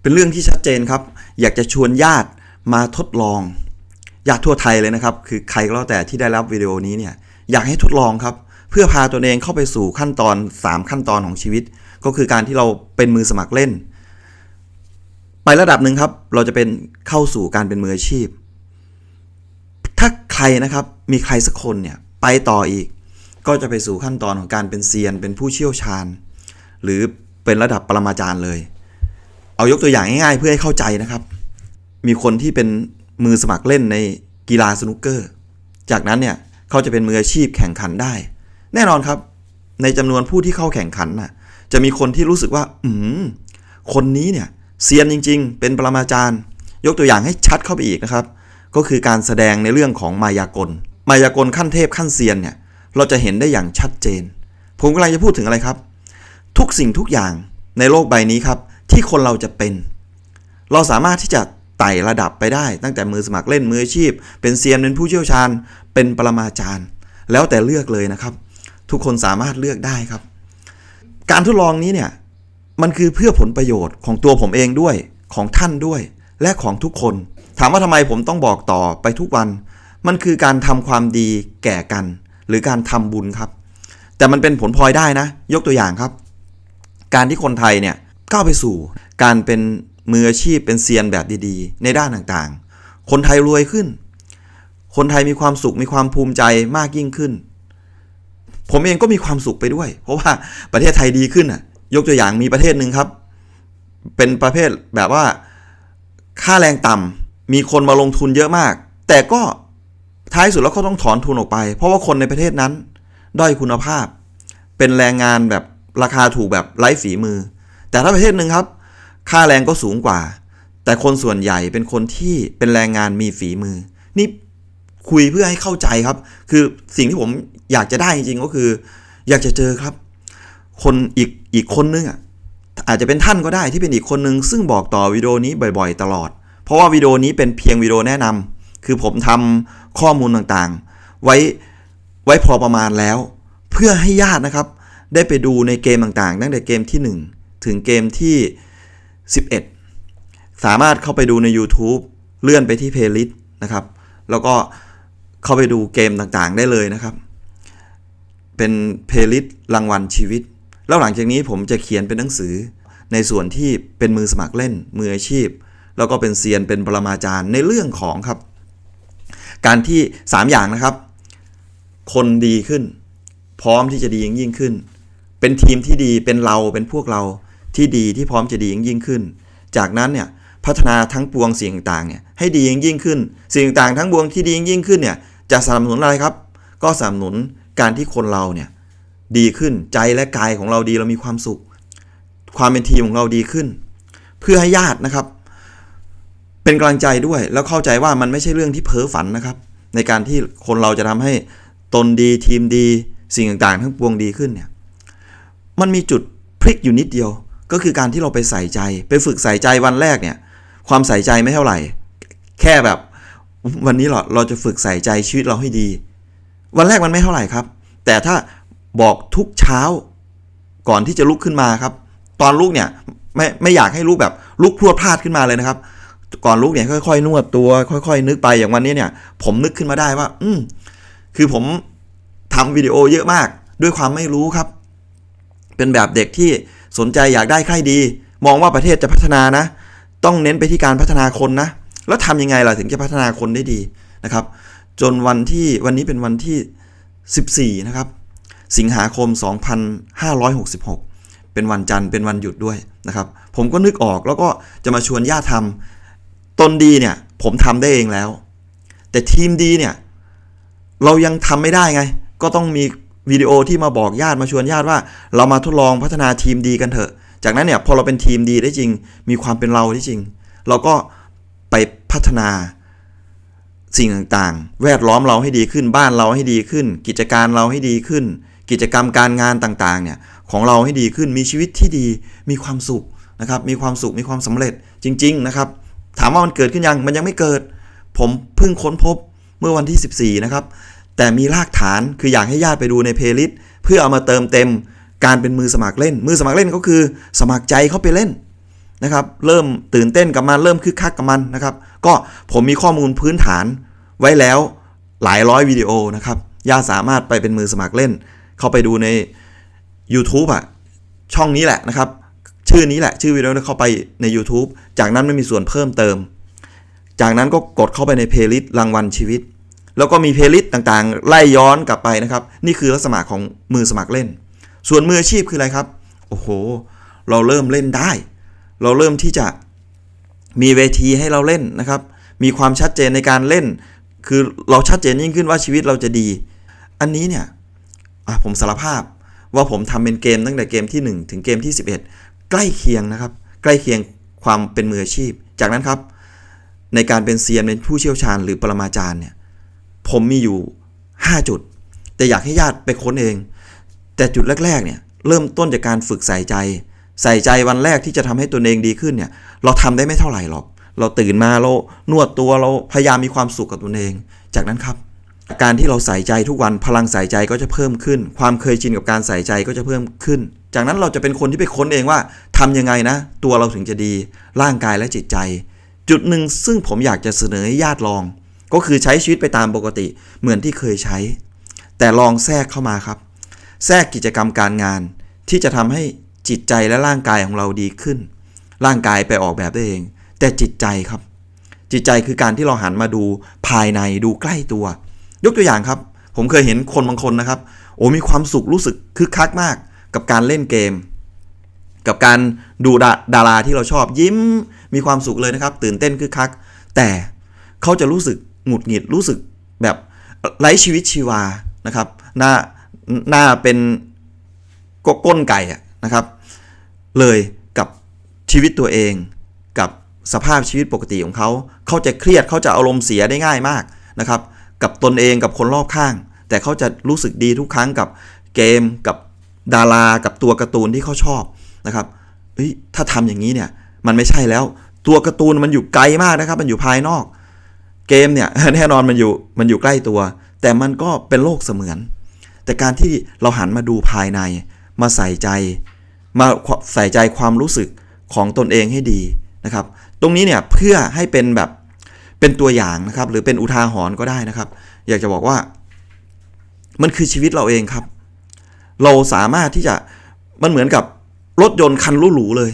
เป็นเรื่องที่ชัดเจนครับ อยากจะชวนญาติมาทดลอง ญาติทั่วไทยเลยนะครับ คือใครก็แล้วแต่ที่ได้รับวิดีโอนี้เนี่ยอยากให้ทดลองครับ เพื่อพาตัวเองเข้าไปสู่ขั้นตอน 3 ขั้นตอนของชีวิต ก็คือการที่เราเป็นมือสมัครเล่น ไประดับหนึ่งครับ เราจะเป็นเข้าสู่การเป็นมืออาชีพ ถ้าใครนะครับมีใครสักคนเนี่ยไปต่ออีก ก็จะไปสู่ขั้นตอนของการเป็นเซียน เป็นผู้เชี่ยวชาญ หรือเป็นระดับปรมาจารย์เลย เอายกตัวอย่างง่ายๆ เพื่อให้เข้าใจนะครับ มีคนที่เป็นมือสมัครเล่นในกีฬาสนุกเกอร์ จากนั้นเนี่ยเขาจะเป็นมืออาชีพแข่งขันได้ แน่นอนครับ ในจำนวนผู้ที่เข้าแข่งขันน่ะ จะมีคนที่รู้สึกว่า อืมคนนี้เนี่ยเซียนจริง ๆ เป็นปรมาจารย์ ยกตัวอย่างให้ชัดเข้าไปอีกนะครับ ก็คือการแสดงในเรื่องของมายากล มายากลขั้นเทพขั้นเซียนเนี่ย เราจะเห็นได้อย่างชัดเจน ผมกำลังจะพูดถึงอะไรครับ ทุกสิ่งทุกอย่างในโลกใบนี้ครับ ที่คนเราจะเป็น เราสามารถที่จะไต่ระดับไปได้ ตั้งแต่มือสมัครเล่นมืออาชีพ เป็นเซียนเป็นผู้เชี่ยวชาญ เป็นปรมาจารย์ แล้วแต่เลือกเลยนะครับ ทุกคนสามารถเลือกได้ครับ การทดลองนี้เนี่ยมันคือเพื่อผลประโยชน์ของตัวผมเองด้วยของท่านด้วย และของทุกคน ถามว่าทำไมผมต้องบอกต่อไปทุกวัน มันคือการทำความดีแก่กัน หรือการทำบุญครับ แต่มันเป็นผลพลอยได้นะ ยกตัวอย่างครับ การที่คนไทยเนี่ย ก้าวไปสู่ การเป็นมืออาชีพเป็นเซียนแบบดีๆ ในด้านต่างๆ คนไทยรวยขึ้น คนไทยมีความสุขมีความภูมิใจมากยิ่งขึ้น ผมเองก็มีความสุขไปด้วย เพราะว่าประเทศไทยดีขึ้นอะ ยกตัวอย่างมีประเทศหนึ่งครับ เป็นประเภทแบบว่าค่าแรงต่ำมีคนมาลงทุนเยอะมาก แต่ก็ท้ายสุดแล้วเขาต้องถอนทุนออกไป เพราะว่าคนในประเทศนั้น ด้อยคุณภาพ เป็นแรงงานแบบราคาถูกแบบไร้ฝีมือ แต่ถ้าประเทศหนึ่งครับ ค่าแรงก็สูงกว่า แต่คนส่วนใหญ่เป็นคนที่เป็นแรงงานมีฝีมือ นี่คุยเพื่อให้เข้าใจครับ คือสิ่งที่ผมอยากจะได้จริงๆก็คือ อยากจะเจอครับ คนอีกอีกคนนึงอะอาจจะเป็นท่านก็ได้ที่เป็นอีกคนนึง ซึ่งบอกต่อวิดีโอนี้บ่อยๆ ตลอด เพราะว่าวิดีโอนี้เป็นเพียงวิดีโอแนะนำคือผมทำข้อมูลต่างๆ ไว้ไว้พอประมาณแล้ว เพื่อให้ญาตินะครับ ได้ไปดูในเกมต่างๆ ตั้งแต่เกมที่ 1 ถึงเกมที่ 11 สามารถเข้าไปดูใน YouTube เลื่อนไปที่เพลย์ลิสต์นะครับ แล้วก็เข้าไปดูเกมต่างๆได้เลยนะครับ เป็นเพลย์ลิสต์รางวัลชีวิต แล้วหลังจากนี้ผมจะเขียนเป็นหนังสือ ในส่วนที่เป็นมือสมัครเล่น มืออาชีพ แล้วก็เป็นเซียนเป็นปรมาจารย์ในเรื่องของครับ การที่ 3 อย่างนะครับ คนดีขึ้น พร้อมที่จะดียิ่งยิ่งขึ้น เป็นทีมที่ดีเป็นเราเป็นพวกเรา ที่ดีที่พร้อมจะดียิ่งยิ่งขึ้น จากนั้นเนี่ยพัฒนาทั้งปวงสิ่งต่างเนี่ยให้ดียิ่งยิ่งขึ้น สิ่งต่างทั้งปวงที่ดียิ่งยิ่งขึ้นเนี่ยจะสนับสนุนอะไรครับ ก็สนับสนุนการที่คนเราเนี่ยดีขึ้นใจและกายของเราดีเรามีความสุข ความเป็นทีมของเราดีขึ้น เพื่อให้ญาตินะครับ เป็นกำลังใจด้วยแล้วเข้าใจว่ามันไม่ใช่เรื่องที่เพ้อฝันนะครับ ในการที่คนเราจะทำให้ตนดีทีมดี สิ่งต่างๆ ทั้งปวงดีขึ้นเนี่ยมันมีจุดพลิกอยู่นิดเดียว ก็คือการที่เราไปใส่ใจ ไปฝึกใส่ใจวันแรกเนี่ย ความใส่ใจไม่เท่าไหร่ แค่แบบ วันนี้เราเราจะฝึกใส่ใจชีวิตเราให้ดี วันแรกมันไม่เท่าไหร่ครับ แต่ถ้าบอกทุกเช้าก่อนที่จะลุกขึ้นมาครับ ตอนลุกเนี่ยไม่ไม่อยากให้ลุกแบบลุกพรวดพลาดขึ้นมาเลยนะครับ ก่อนลุกเนี่ยค่อยๆนวดตัว ค่อยๆ นึกไปอย่างวันนี้เนี่ย ผมนึกขึ้นมาได้ว่า อืมคือผมทำวิดีโอเยอะมาก ด้วยความไม่รู้ครับ เป็นแบบเด็กที่ สนใจอยากได้ใครดี มองว่าประเทศจะพัฒนานะ ต้องเน้นไปที่การพัฒนาคนนะ แล้วทำยังไงล่ะถึงจะพัฒนาคนได้ดีนะครับ จนวันที่วันนี้เป็นวันที่ 14 นะครับ สิงหาคม 2566 เป็นวันจันทร์เป็นวันหยุดด้วยนะครับ ผมก็นึกออกแล้วก็จะมาชวนญาติทำตนดีเนี่ย ผมทำได้เองแล้ว แต่ทีมดีเนี่ย เรายังทำไม่ได้ไง ก็ต้องมี วิดีโอที่มาบอกญาติมาชวนญาติว่า เรามาทดลองพัฒนาทีมดีกันเถอะ จากนั้นเนี่ยพอเราเป็นทีมดีได้จริง มีความเป็นเราได้จริง เราก็ไปพัฒนาสิ่งต่างๆ แวดล้อมเราให้ดีขึ้น บ้านเราให้ดีขึ้น กิจการเราให้ดีขึ้น กิจกรรมการงานต่างๆเนี่ยของเราให้ดีขึ้น มีชีวิตที่ดี มีความสุขนะครับ มีความสุข มีความสำเร็จจริง ๆ นะครับ ถามว่ามันเกิดขึ้นยัง มันยังไม่เกิด ผมเพิ่งค้นพบเมื่อวันที่ 14 นะครับ แต่มีรากฐานคืออยากให้ญาติไปดูในเพลย์ลิสต์เพื่อเอามาเติมเต็มการเป็นมือสมัครเล่น มือสมัครเล่นก็คือสมัครใจเข้าไปเล่นนะครับ เริ่มตื่นเต้นกับมันเริ่มคึกคักกับมันนะครับ ก็ผมมีข้อมูลพื้นฐานไว้แล้วหลายร้อยวิดีโอนะครับย่าสามารถไปเป็นมือสมัครเล่น เข้าไปดูใน YouTube อะช่องนี้แหละนะครับ ชื่อนี้แหละ ชื่อวิดีโอเข้าไปใน YouTube จากนั้นไม่มีส่วนเพิ่มเติม จากนั้นก็กดเข้าไปในเพลย์ลิสต์รางวัลชีวิต แล้วก็มีเพลย์ลิสต์ต่างๆ ไล่ย้อนกลับไปนะครับ นี่คือลักษณะของมือสมัครเล่น ส่วนมืออาชีพคืออะไรครับ โอ้โห เราเริ่มเล่นได้ เราเริ่มที่จะมีเวทีให้เราเล่นนะครับ มีความชัดเจนในการเล่น คือเราชัดเจนยิ่งขึ้นว่าชีวิตเราจะดี อันนี้เนี่ยผมสารภาพว่าผมทำเป็นเกมตั้งแต่เกมที่ 1 ถึงเกมที่ 11 ใกล้เคียงนะครับ ใกล้เคียงความเป็นมืออาชีพ จากนั้นครับ ในการเป็นเซียนเป็นผู้เชี่ยวชาญหรือปรมาจารย์เนี่ย ผมมีอยู่ 5 จุด แต่อยากให้ญาติไปค้นเอง แต่จุดแรกๆเนี่ยเริ่มต้นจากการฝึกใส่ใจ ใส่ใจวันแรกที่จะทำให้ตัวเองดีขึ้นเนี่ยเราทำได้ไม่เท่าไหร่หรอก เราตื่นมาเรานวดตัวเราพยายามมีความสุขกับตัวเอง จากนั้นครับการที่เราใส่ใจทุกวันพลังใส่ใจก็จะเพิ่มขึ้น ความเคยชินกับการใส่ใจก็จะเพิ่มขึ้น จากนั้นเราจะเป็นคนที่ไปค้นเองว่าทำยังไงนะ ตัวเราถึงจะดี ร่างกายและจิตใจ จุดหนึ่งซึ่งผมอยากจะเสนอให้ญาติลอง ก็คือใช้ชีวิตไปตามปกติเหมือนที่เคยใช้ แต่ลองแทรกเข้ามาครับ แทรกกิจกรรมการงาน ที่จะทำให้จิตใจและร่างกายของเราดีขึ้น ร่างกายไปออกแบบได้เอง แต่จิตใจครับ จิตใจคือการที่เราหันมาดูภายในดูใกล้ตัว ยกตัวอย่างครับ ผมเคยเห็นคนบางคนนะครับ โอ้มีความสุขรู้สึกคึกคักมาก กับการเล่นเกม กับการดูดาดาราที่เราชอบยิ้ม มีความสุขเลยนะครับ ตื่นเต้นคึกคัก แต่เขาจะรู้สึก หงุดหงิดรู้สึกแบบไร้ชีวิตชีวานะครับหน้าหน้าเป็นกก้นไก่นะครับ เลยกับชีวิตตัวเองกับสภาพชีวิตปกติของเขา เขาจะเครียดเขาจะอารมณ์เสียได้ง่ายมากนะครับ กับตนเองกับคนรอบข้าง แต่เขาจะรู้สึกดีทุกครั้งกับเกมกับดารากับตัวการ์ตูนที่เขาชอบนะครับเฮ้ยถ้าทำอย่างนี้เนี่ยมันไม่ใช่แล้ว ตัวการ์ตูนมันอยู่ไกลมากนะครับ มันอยู่ภายนอก เกมเนี่ยแน่นอนมันอยู่มันอยู่ใกล้ตัว แต่มันก็เป็นโลกเสมือน แต่การที่เราหันมาดูภายใน มาใส่ใจ มาใส่ใจความรู้สึกของตนเองให้ดีนะครับ ตรงนี้เนี่ยเพื่อให้เป็นแบบเป็นตัวอย่างนะครับ หรือเป็นอุทาหรณ์ก็ได้นะครับ อยากจะบอกว่า มันคือชีวิตเราเองครับ เราสามารถที่จะมันเหมือนกับรถยนต์คันหรูๆเลย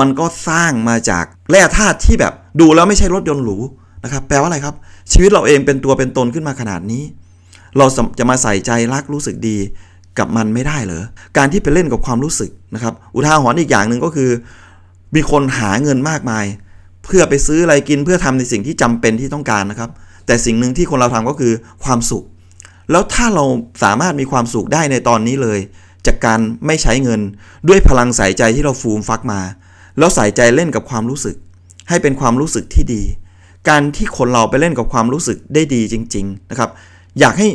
มันก็สร้างมาจากแร่ธาตุที่แบบดูแล้วไม่ใช่รถยนต์หรู นะครับแปลว่าอะไรครับ ชีวิตเราเองเป็นตัวเป็นตนขึ้นมาขนาดนี้ เราจะมาใส่ใจรักรู้สึกดีกับมันไม่ได้เหรอการที่ไปเล่นกับความรู้สึกนะครับ อุทาหรณ์อีกอย่างหนึ่งก็คือ มีคนหาเงินมากมาย เพื่อไปซื้ออะไรกินเพื่อทำในสิ่งที่จำเป็นที่ต้องการนะครับ แต่สิ่งหนึ่งที่คนเราทำก็คือความสุข แล้วถ้าเราสามารถมีความสุขได้ในตอนนี้เลย จากการไม่ใช้เงินด้วยพลังใส่ใจที่เราฟูมฟักมา แล้วใส่ใจเล่นกับความรู้สึก ให้เป็นความรู้สึกที่ดี การที่คนเราไปเล่นกับความรู้สึกได้ดีจริง ๆนะครับ อยากให้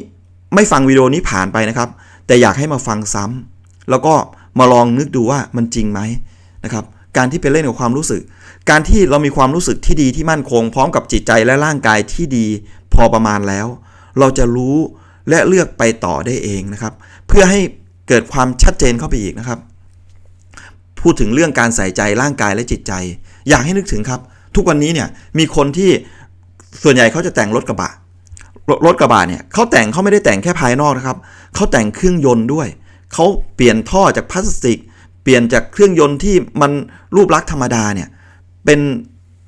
ไม่ฟังวิดีโอนี้ผ่านไปนะครับ แต่อยากให้มาฟังซ้ำแล้วก็มาลองนึกดูว่ามันจริงไหมนะครับการที่ไปเล่นกับความรู้สึก การที่เรามีความรู้สึกที่ดีที่มั่นคง พร้อมกับจิตใจและร่างกายที่ดี พอประมาณแล้ว เราจะรู้และเลือกไปต่อได้เองนะครับ เพื่อให้เกิดความชัดเจนเข้าไปอีกนะครับ พูดถึงเรื่องการใส่ใจร่างกายและจิตใจ อยากให้นึกถึงครับ ทุกวันนี้เนี่ยมีคนที่ส่วนใหญ่เขาจะแต่งรถกระบะรถกระบะเนี่ยเขาแต่งเขาไม่ได้แต่งแค่ภายนอกนะครับเขาแต่งเครื่องยนต์ด้วยเขาเปลี่ยนท่อจากพลาสติก เปลี่ยนจากเครื่องยนต์ที่มันรูปลักษณ์ธรรมดาเนี่ยเป็น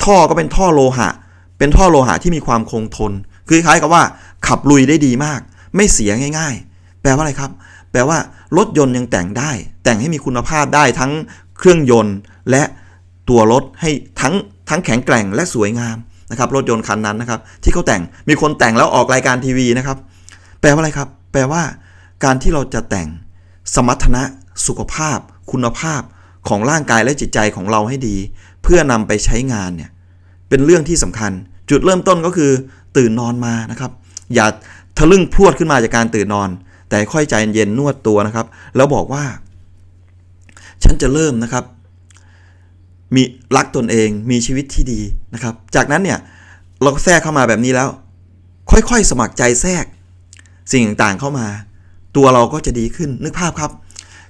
ท่อก็เป็นท่อโลหะ เป็นท่อโลหะที่มีความคงทน คือคล้ายกับว่าขับลุยได้ดีมาก ไม่เสียง่าย ๆ แปลว่าอะไรครับ แปลว่ารถยนต์ยังแต่งได้ แต่งให้มีคุณภาพได้ทั้งเครื่องยนต์และตัวรถให้ทั้ง ทั้งแข็งแกร่งและสวยงามนะครับรถยนต์คันนั้นนะครับที่เขาแต่งมีคนแต่งแล้วออกรายการทีวีนะครับ แปลว่าอะไรครับ แปลว่า การที่เราจะแต่งสมรรถนะสุขภาพ คุณภาพของร่างกายและจิตใจของเราให้ดี เพื่อนำไปใช้งานเนี่ยเป็นเรื่องที่สำคัญ จุดเริ่มต้นก็คือ ตื่นนอนมานะครับ อย่าทะลึ่งพรวดขึ้นมาจากการตื่นนอน แต่ค่อยใจเย็นนวดตัวนะครับ แล้วบอกว่า ฉันจะเริ่มนะครับ มีรักตนเองมีชีวิตที่ดีนะครับ จากนั้นเนี่ยเราแทรกเข้ามาแบบนี้แล้ว ค่อยๆ สมัครใจแทรก สิ่งต่างๆเข้ามา ตัวเราก็จะดีขึ้นนึกภาพครับ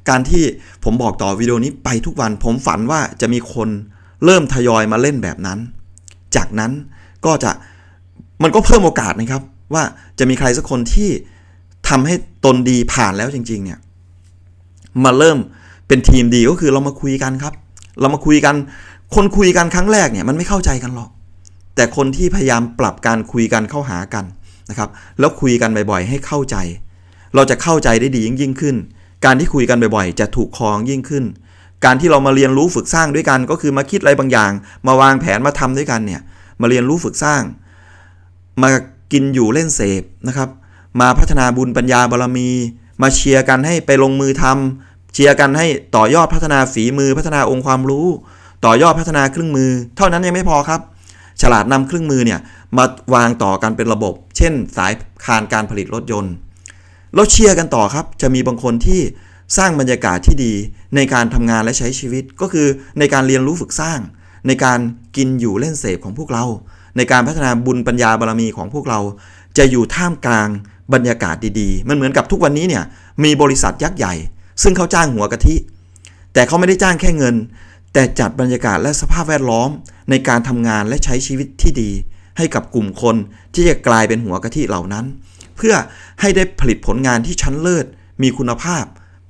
การที่ผมบอกต่อวิดีโอนี้ไปทุกวัน ผมฝันว่าจะมีคนเริ่มทยอยมาเล่นแบบนั้น จากนั้นก็จะมันก็เพิ่มโอกาสนะครับ ว่าจะมีใครสักคนที่ทำให้ตนดีผ่านแล้วจริง ๆ เนี่ยมาเริ่มเป็นทีมดีก็คือเรามาคุยกันครับ เรามาคุยกัน คนคุยกันครั้งแรกเนี่ยมันไม่เข้าใจกันหรอก แต่คนที่พยายามปรับการคุยกันเข้าหากันนะครับ แล้วคุยกันบ่อยๆ ให้เข้าใจ เราจะเข้าใจได้ดียิ่งยิ่งขึ้น การที่คุยกันบ่อยๆ จะถูกคองยิ่งขึ้น การที่เรามาเรียนรู้ฝึกสร้างด้วยกัน ก็คือมาคิดอะไรบางอย่าง มาวางแผนมาทำด้วยกันเนี่ย มาเรียนรู้ฝึกสร้าง มากินอยู่เล่นเสพนะครับ มาพัฒนาบุญปัญญาบารมี มาเชียร์กันให้ไปลงมือทำ เชียร์กันให้ต่อยอดพัฒนาฝีมือพัฒนาองค์ความรู้ ต่อยอดพัฒนาเครื่องมือ เท่านั้นยังไม่พอครับ ฉลาดนำเครื่องมือเนี่ยมาวางต่อกันเป็นระบบ เช่น สายคานการผลิตรถยนต์เราเชียร์กันต่อครับ จะมีบางคนที่สร้างบรรยากาศที่ดีในการทำงานและใช้ชีวิต ก็คือในการเรียนรู้ฝึกสร้าง ในการกินอยู่เล่นเสพของพวกเรา ในการพัฒนาบุญปัญญาบารมีของพวกเรา จะอยู่ท่ามกลางบรรยากาศดีๆ มันเหมือนกับทุกวันนี้เนี่ยมีบริษัทยักษ์ใหญ่ ซึ่งเขาจ้างหัวกะทิ แต่เขาไม่ได้จ้างแค่เงิน แต่จัดบรรยากาศและสภาพแวดล้อมในการทำงานและใช้ชีวิตที่ดี ให้กับกลุ่มคนที่จะกลายเป็นหัวกะทิเหล่านั้น เพื่อให้ได้ผลิตผลงานที่ชั้นเลิศมีคุณภาพ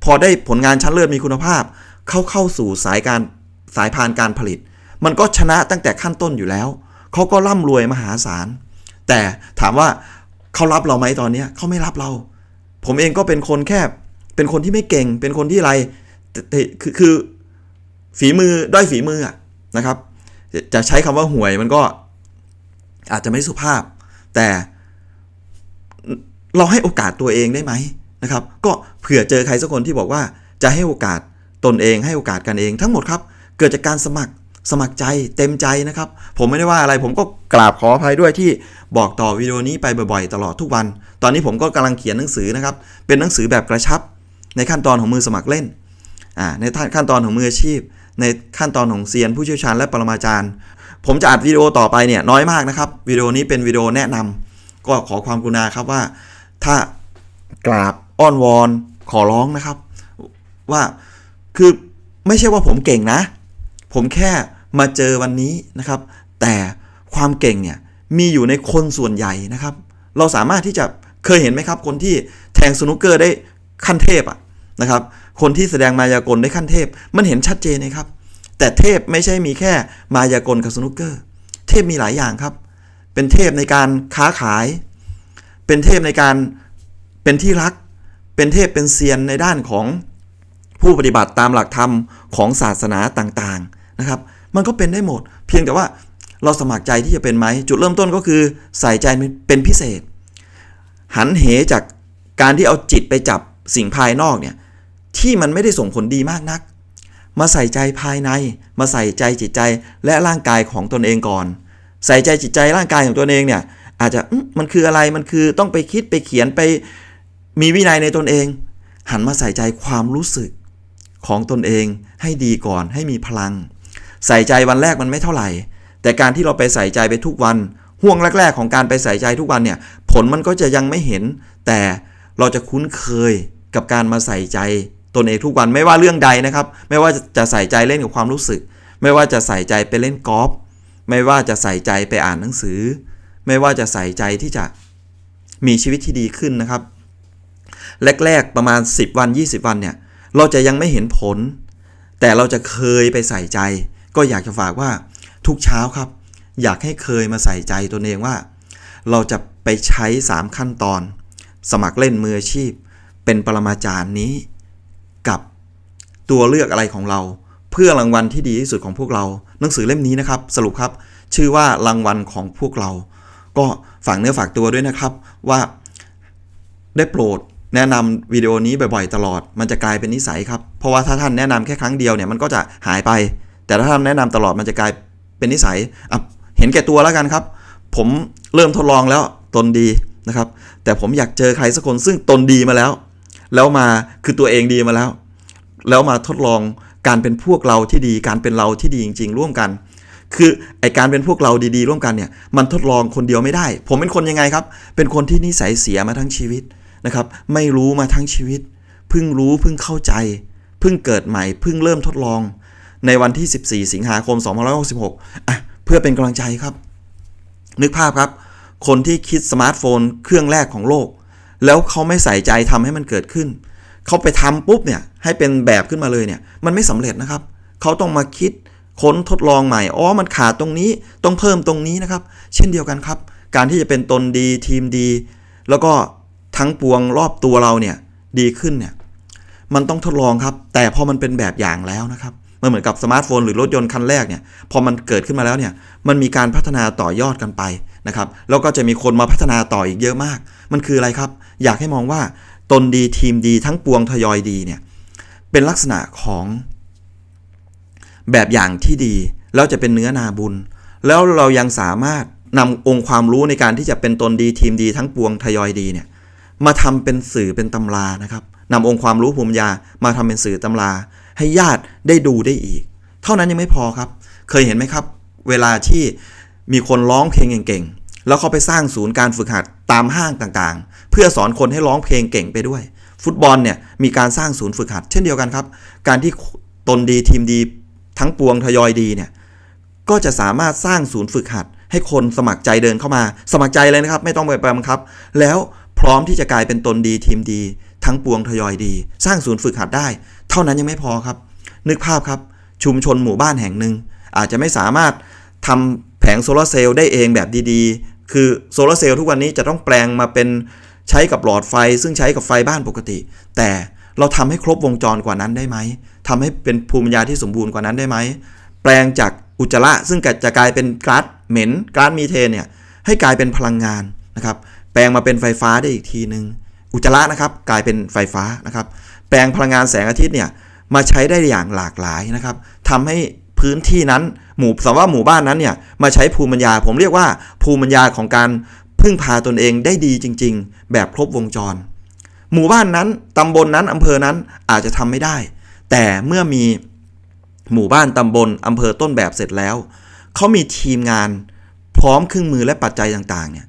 พอได้ผลงานชั้นเลิศมีคุณภาพ เข้าเข้าสู่สายการสายพานการผลิต มันก็ชนะตั้งแต่ขั้นต้นอยู่แล้ว เขาก็ร่ำรวยมหาศาล แต่ถามว่าเขารับเราไหมตอนนี้เขาไม่รับเรา ผมเองก็เป็นคนแค่ เป็นคนที่ไม่เก่ง เป็นคนที่อะไรคือคือฝีมือด้อยฝีมืออะนะครับ จะใช้คำว่าห่วยมันก็อาจจะไม่สุภาพ แต่เราให้โอกาสตัวเองได้ไหมนะครับ ก็เผื่อเจอใครสักคนที่บอกว่าจะให้โอกาสตนเองให้โอกาสกันเอง ทั้งหมดครับ เกิดจากการสมัครสมัครใจเต็มใจนะครับ ผมไม่ได้ว่าอะไรผมก็กราบขออภัยด้วยที่บอกต่อวิดีโอนี้ไปบ่อยๆ ตลอดทุกวัน ตอนนี้ผมก็กำลังเขียนหนังสือนะครับ เป็นหนังสือแบบกระชับ ในขั้นตอนของมือสมัครเล่นอ่าในขั้นตอนของมืออาชีพ ในขั้นตอนของเซียนผู้เชี่ยวชาญและปรมาจารย์ ผมจะอัดวิดีโอต่อไปเนี่ยน้อยมากนะครับวิดีโอนี้เป็นวิดีโอแนะนำก็ขอความกรุณาครับว่า ถ้ากราบอ้อนวอนขอร้องนะครับ ว่าคือไม่ใช่ว่าผมเก่งนะ ผมแค่มาเจอวันนี้นะครับ แต่ความเก่งเนี่ยมีอยู่ในคนส่วนใหญ่นะครับ เราสามารถที่จะเคยเห็นไหมครับ คนที่แทงสนุกเกอร์ได้ขั้นเทพอะ นะครับ คนที่แสดงมายากลได้ขั้นเทพ มันเห็นชัดเจนนะครับ แต่เทพไม่ใช่มีแค่มายากลกับสนุกเกอร์ เทพมีหลายอย่างครับ เป็นเทพในการค้าขาย เป็นเทพในการเป็นที่รัก เป็นเทพเป็นเซียนในด้านของผู้ปฏิบัติตามหลักธรรมของศาสนาต่างๆนะครับ มันก็เป็นได้หมด เพียงแต่ว่าเราสมัครใจที่จะเป็นไหม จุดเริ่มต้นก็คือใส่ใจเป็นพิเศษ หันเหจากการที่เอาจิตไปจับสิ่งภายนอกเนี่ย ที่มันไม่ได้ส่งผลดีมากนัก มาใส่ใจภายใน มาใส่ใจจิตใจและร่างกายของตนเองก่อน ใส่ใจจิตใจร่างกายของตนเองเนี่ยอาจจะมันคืออะไรมันคือต้องไปคิดไปเขียนไปมีวินัยในตนเอง หันมาใส่ใจความรู้สึกของตนเองให้ดีก่อนให้มีพลัง ใส่ใจวันแรกมันไม่เท่าไหร่ แต่การที่เราไปใส่ใจไปทุกวันห่วงแรก ๆ ของการไปใส่ใจทุกวันเนี่ยผลมันก็จะยังไม่เห็น แต่เราจะคุ้นเคยกับการมาใส่ใจ ตนเองทุกวันไม่ว่าเรื่องใดนะครับ ไม่ว่าจะใส่ใจเล่นกับความรู้สึก ไม่ว่าจะใส่ใจไปเล่นกอล์ฟไม่ว่าจะใส่ใจไปอ่านหนังสือ ไม่ว่าจะใส่ใจที่จะมีชีวิตที่ดีขึ้นนะครับ แรกๆประมาณ 10 วัน 20 วันเนี่ยเราจะยังไม่เห็นผล แต่เราจะเคยไปใส่ใจ ก็อยากจะฝากว่าทุกเช้าครับ อยากให้เคยมาใส่ใจตนเองว่า เราจะไปใช้ 3 ขั้นตอน สมัครเล่นมืออาชีพ เป็นปรมาจารย์นี้ ตัวเลือกอะไรของเรา เพื่อรางวัลที่ดีที่สุดของพวกเรา หนังสือเล่มนี้นะครับ สรุปครับ ชื่อว่ารางวัลของพวกเรา ก็ฝากเนื้อฝากตัวด้วยนะครับว่าได้โปรดแนะนำวิดีโอนี้บ่อยๆ ตลอด มันจะกลายเป็นนิสัยครับ เพราะว่าถ้าท่านแนะนำแค่ครั้งเดียวเนี่ยมันก็จะหายไป แต่ถ้าท่านแนะนำตลอดมันจะกลายเป็นนิสัยอะเห็นแก่ตัวแล้วกันครับ ผมเริ่มทดลองแล้วตนดีนะครับ แต่ผมอยากเจอใครสักคนซึ่งตนดีมาแล้ว แล้วมาคือตัวเองดีมาแล้ว แล้วมาทดลองการเป็นพวกเราที่ดี การเป็นเราที่ดีจริง ๆ ร่วมกัน คือไอการเป็นพวกเราดีๆ ร่วมกันเนี่ยมันทดลองคนเดียวไม่ได้ ผมเป็นคนยังไงครับ เป็นคนที่นิสัยเสียมาทั้งชีวิตนะครับไม่รู้มาทั้งชีวิต เพิ่งรู้เพิ่งเข้าใจ เพิ่งเกิดใหม่เพิ่งเริ่มทดลอง ในวันที่ 14 สิงหาคม 2566อะเพื่อเป็นกำลังใจครับ นึกภาพครับ คนที่คิดสมาร์ทโฟนเครื่องแรกของโลก แล้วเขาไม่ใส่ใจทำให้มันเกิดขึ้น เขาไปทำปุ๊บเนี่ยให้เป็นแบบขึ้นมาเลยเนี่ยมันไม่สำเร็จนะครับ เขาต้องมาคิดค้นทดลองใหม่อ๋อมันขาดตรงนี้ต้องเพิ่มตรงนี้นะครับ เช่นเดียวกันครับ การที่จะเป็นตนดีทีมดี แล้วก็ทั้งปวงรอบตัวเราเนี่ยดีขึ้นเนี่ยมันต้องทดลองครับ แต่พอมันเป็นแบบอย่างแล้วนะครับมันเหมือนกับสมาร์ทโฟนหรือรถยนต์คันแรกเนี่ยพอมันเกิดขึ้นมาแล้วเนี่ยมันมีการพัฒนาต่อยอดกันไปนะครับแล้วก็จะมีคนมาพัฒนาต่ออีกเยอะมาก มันคืออะไรครับ อยากให้มองว่า ตนดีทีมดีทั้งปวงทยอยดีเนี่ยเป็นลักษณะของแบบอย่างที่ดี แล้วจะเป็นเนื้อนาบุญ แล้วเรายังสามารถนำองค์ความรู้ในการที่จะเป็นตนดีทีมดีทั้งปวงทยอยดีเนี่ยมาทำเป็นสื่อเป็นตำรานะครับนำองค์ความรู้ภูมิปัญญามาทำเป็นสื่อตำรา ให้ญาติได้ดูได้อีก เท่านั้นยังไม่พอครับ เคยเห็นไหมครับ เวลาที่มีคนร้องเพลงเก่งๆแล้วเขาไปสร้างศูนย์การฝึกหัดตามห้างต่างๆ พื่อสอนคนให้ร้องเพลงเก่งไปด้วย ฟุตบอลเนี่ยมีการสร้างศูนย์ฝึกหัด เช่นเดียวกันครับ การที่ตนดีทีมดีทั้งปวงทยอยดีเนี่ยก็จะสามารถสร้างศูนย์ฝึกหัด ให้คนสมัครใจเดินเข้ามา สมัครใจเลยนะครับ ไม่ต้องไปบังคับ แล้วพร้อมที่จะกลายเป็นตนดีทีมดี ทั้งปวงทยอยดี สร้างศูนย์ฝึกหัดได้ เท่านั้นยังไม่พอครับ นึกภาพครับ ชุมชนหมู่บ้านแห่งหนึ่ง อาจจะไม่สามารถทำแผงโซลาร์เซลล์ได้เองแบบดีๆ คือโซลาร์เซลล์ทุกวันนี้จะต้องแปลงมาเป็น ใช้กับหลอดไฟซึ่งใช้กับไฟบ้านปกติ แต่เราทำให้ครบวงจรกว่านั้นได้ไหมทำให้เป็นภูมิปัญญาที่สมบูรณ์กว่านั้นได้ไหมแปลงจากอุจจาระซึ่งจะกลายเป็นก๊าซเหม็นก๊าซมีเทนเนี่ยให้กลายเป็นพลังงานนะครับแปลงมาเป็นไฟฟ้าได้อีกทีหนึ่งอุจจาระนะครับกลายเป็นไฟฟ้านะครับแปลงพลังงานแสงอาทิตย์เนี่ยมาใช้ได้อย่างหลากหลายนะครับทำให้พื้นที่นั้นหมู่สมมว่าหมู่บ้านนั้นเนี่ยมาใช้ภูมิปัญญา ผมเรียกว่าภูมิปัญญาของการ พึ่งพาตนเองได้ดีจริง ๆ แบบครบวงจร หมู่บ้านนั้นตำบลนนั้นอำเภอนั้นอาจจะทำไม่ได้ แต่เมื่อมีหมู่บ้านตำบลอำเภอต้นแบบเสร็จแล้ว เขามีทีมงานพร้อมเครื่องมือและปัจจัยต่างๆเนี่ย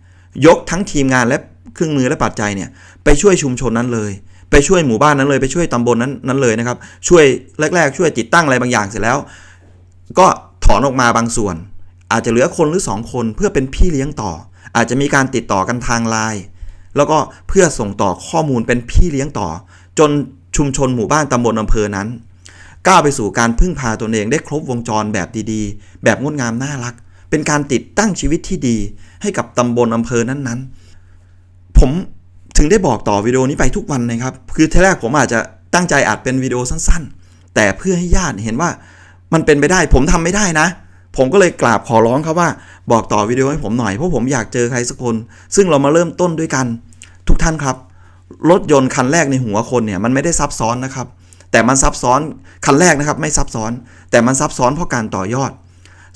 ยกทั้งทีมงานและเครื่องมือและปัจจัยเนี่ยไปช่วยชุมชนนั้นเลย ไปช่วยหมู่บ้านนั้นเลยไปช่วยตำบลนั้นนั้นเลยนะครับ ช่วยแรก ๆ ช่วยติดตั้งอะไรบางอย่างเสร็จแล้ว ก็ถอนออกมาบางส่วน อาจจะเหลือคนหรือสองคนเพื่อเป็นพี่เลี้ยงต่อ อาจจะมีการติดต่อกันทางไลน์แล้วก็เพื่อส่งต่อข้อมูลเป็นพี่เลี้ยงต่อ จนชุมชนหมู่บ้านตำบลอำเภอนั้น ก้าวไปสู่การพึ่งพาตนเองได้ครบวงจรแบบดีๆ แบบงดงามน่ารัก เป็นการติดตั้งชีวิตที่ดี ให้กับตำบลอำเภอนั้นๆ ผมถึงได้บอกต่อวิดีโอนี้ไปทุกวันนะครับ คือทีแรกผมอาจจะตั้งใจอัดเป็นวิดีโอสั้นๆ แต่เพื่อให้ญาติเห็นว่ามันเป็นไปได้ ผมทำไม่ได้นะ ผมก็เลยกราบขอร้องครับว่า บอกต่อวิดีโอให้ผมหน่อยเพราะผมอยากเจอใครสักคน ซึ่งเรามาเริ่มต้นด้วยกัน ทุกท่านครับ รถยนต์คันแรกในหัวคนเนี่ยมันไม่ได้ซับซ้อนนะครับ แต่มันซับซ้อนคันแรกนะครับไม่ซับซ้อน แต่มันซับซ้อนเพราะการต่อยอด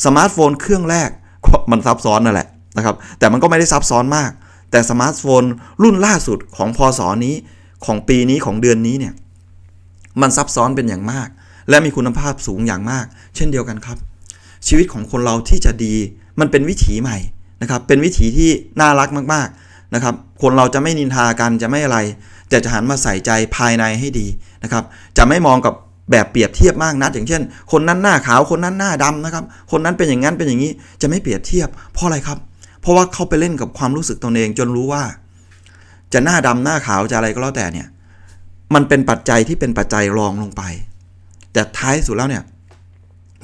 สมาร์ทโฟนเครื่องแรกมันซับซ้อนนั่นแหละนะครับ แต่มันก็ไม่ได้ซับซ้อนมาก แต่สมาร์ทโฟนรุ่นล่าสุดของพศนี้ของปีนี้ของเดือนนี้เนี่ยมันซับซ้อนเป็นอย่างมาก และมีคุณภาพสูงอย่างมาก เช่นเดียวกันครับ ชีวิตของคนเราที่จะดี มันเป็นวิถีใหม่นะครับ เป็นวิถีที่น่ารักมากๆนะครับ คนเราจะไม่นินทากันจะไม่อะไร แต่จะหันมาใส่ใจภายในให้ดีนะครับ จะไม่มองกับแบบเปรียบเทียบมากนักอย่างเช่น คนนั้นหน้าขาวคนนั้นหน้าดำนะครับ คนนั้นเป็นอย่างนั้นเป็นอย่างนี้จะไม่เปรียบเทียบ เพราะอะไรครับ เพราะว่าเขาไปเล่นกับความรู้สึกตนเองจนรู้ว่า จะหน้าดำหน้าขาวจะอะไรก็แล้วแต่เนี่ยมันเป็นปัจจัยที่เป็นปัจจัยรองลงไป แต่ท้ายสุดแล้วเนี่ย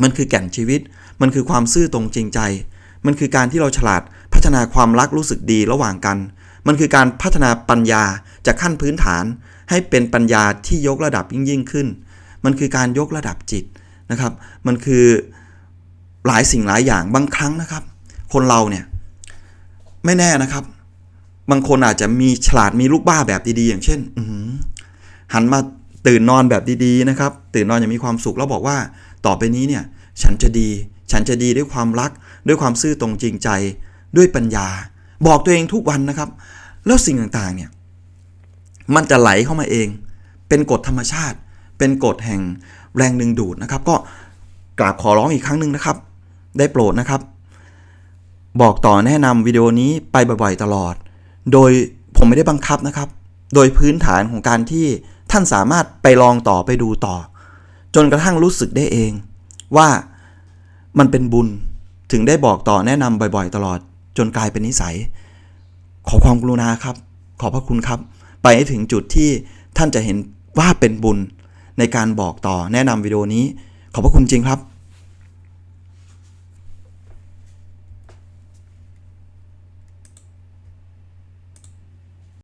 มันคือแก่นชีวิต มันคือความซื่อตรงจริงใจ มันคือการที่เราฉลาดพัฒนาความรักรู้สึกดีระหว่างกัน มันคือการพัฒนาปัญญาจากขั้นพื้นฐาน ให้เป็นปัญญาที่ยกระดับยิ่งยิ่งขึ้น มันคือการยกระดับจิตนะครับ มันคือหลายสิ่งหลายอย่างบางครั้งนะครับ คนเราเนี่ยไม่แน่นะครับ บางคนอาจจะมีฉลาดมีลูกบ้าแบบดีๆ อย่างเช่นอืหันมาตื่นนอนแบบดีๆนะครับ ตื่นนอนอย่างมีความสุขแล้วบอกว่า ต่อไปนี้เนี่ย ฉันจะดี ฉันจะดีด้วยความรัก ด้วยความซื่อตรงจริงใจ ด้วยปัญญา บอกตัวเองทุกวันนะครับ แล้วสิ่งต่างๆเนี่ยมันจะไหลเข้ามาเอง เป็นกฎธรรมชาติ เป็นกฎแห่งแรงดึงดูดนะครับ ก็กราบขอร้องอีกครั้งหนึ่งนะครับ ได้โปรดนะครับ บอกต่อแนะนำวิดีโอนี้ไปบ่อยๆตลอด โดยผมไม่ได้บังคับนะครับ โดยพื้นฐานของการที่ท่านสามารถไปลองต่อไปดูต่อ จนกระทั่งรู้สึกได้เอง ว่า มันเป็นบุญถึงได้บอกต่อแนะนำบ่อยๆ ตลอด จนกลายเป็นนิสัย ขอความกรุณาครับ ขอพระคุณครับ ไปให้ถึงจุดที่ท่านจะเห็นว่าเป็นบุญในการบอกต่อแนะนำวิดีโอนี้ ขอบพระคุณจริงครับ